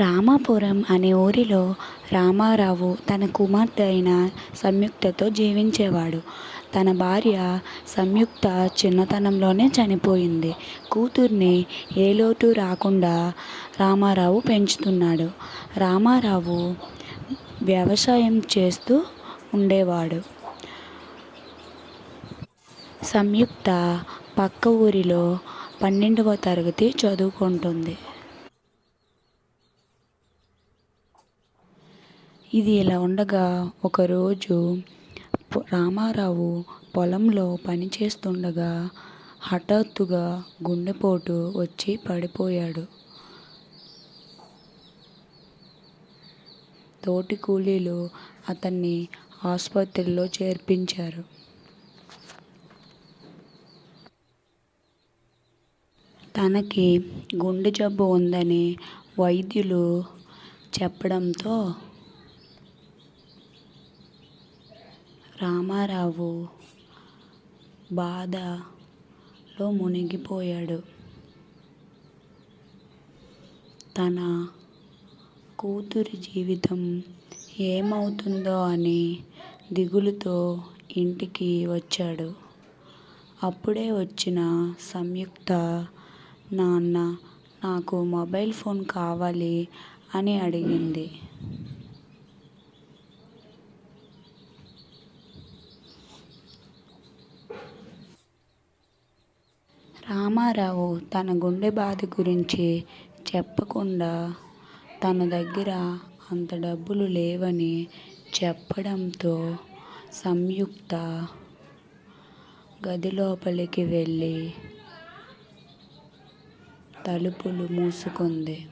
రామాపురం అనే ఊరిలో రామారావు తన కుమార్తె అయిన సంయుక్తతో జీవించేవాడు. తన భార్య సంయుక్త చిన్నతనంలోనే చనిపోయింది. కూతుర్ని ఏ లోటు రాకుండా రామారావు పెంచుతున్నాడు. రామారావు వ్యవసాయం చేస్తూ ఉండేవాడు. సంయుక్త పక్క ఊరిలో పన్నెండవ తరగతి చదువుకుంటుంది. ఇది ఇలా ఉండగా ఒకరోజు రామారావు పొలంలో పని చేస్తుండగా హఠాత్తుగా గుండెపోటు వచ్చి పడిపోయాడు. తోటి కూలీలు అతన్ని ఆసుపత్రిలో చేర్పించారు. తనకి గుండె జబ్బు ఉందని వైద్యులు చెప్పడంతో రామారావు బాధలో మునిగిపోయాడు. తన కూతురి జీవితం ఏమవుతుందో అని దిగులుతో ఇంటికి వచ్చాడు. అప్పుడే వచ్చిన సంయుక్త నాన్న నాకు మొబైల్ ఫోన్ కావాలి అని అడిగింది. రామారావు తన గుండె బాధ గురించి చెప్పకుండా తన దగ్గర అంత డబ్బులు లేవని చెప్పడంతో సంయుక్త గది లోపలికి వెళ్ళి తలుపులు మూసుకుంది.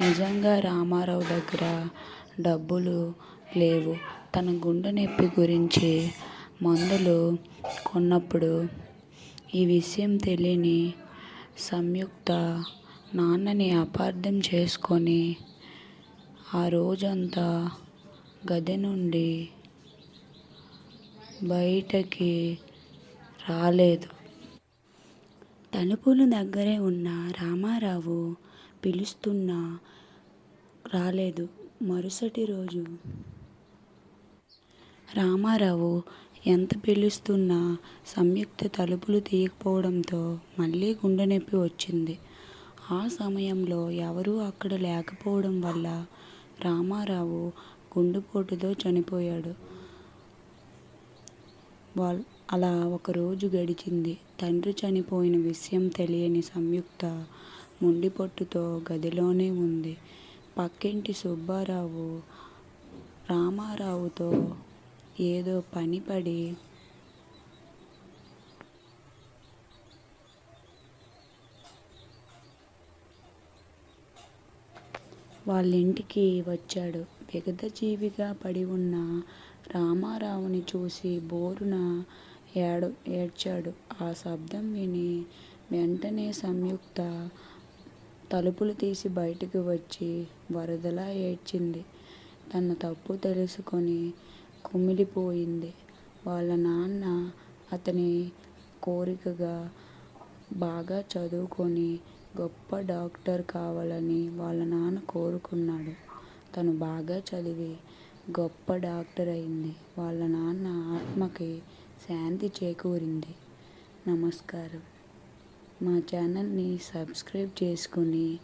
నిజంగా రామారావు దగ్గర డబ్బులు లేవు. తన గుండె నొప్పి గురించి మందులు కొన్నప్పుడు ఈ విషయం తెలియని సంయుక్త నాన్నని అపార్థం చేసుకొని ఆ రోజంతా గది నుండి బయటకి రాలేదు. తలుపుల దగ్గరే ఉన్న రామారావు పిలుస్తున్నా రాలేదు. మరుసటి రోజు రామారావు ఎంత పిలుస్తున్నా సంయుక్త తలుపులు తీయకపోవడంతో మళ్ళీ గుండె నొప్పి వచ్చింది. ఆ సమయంలో ఎవరూ అక్కడ లేకపోవడం వల్ల రామారావు గుండెపోటుతో చనిపోయాడు. వాళ్ళ అలా ఒక రోజు గడిచింది. తండ్రి చనిపోయిన విషయం తెలియని సంయుక్త ముండిపొట్టుతో గదిలోనే ఉంది. పక్కింటి సుబ్బారావు రామారావుతో ఏదో పని పడి వాళ్ళ ఇంటికి వచ్చాడు. జీవిగా పడి ఉన్న రామారావుని చూసి బోరున ఏడు ఏడ్చాడు. ఆ శబ్దం విని వెంటనే సంయుక్త తలుపులు తీసి బయటకు వచ్చి వరదలా ఏడ్చింది. తన తప్పు తెలుసుకొని కుమిలిపోయింది. వాళ్ళ నాన్న అతని కోరికగా బాగా చదువుకొని గొప్ప డాక్టర్ కావాలని వాళ్ళ నాన్న కోరుకున్నాడు. తను బాగా చదివి గొప్ప డాక్టర్ అయింది. వాళ్ళ నాన్న ఆత్మకి శాంతి చేకూరింది. నమస్కారం. మా ఛానల్ని సబ్స్క్రైబ్ చేసుకుని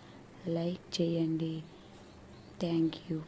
లైక్ చేయండి. Thank you.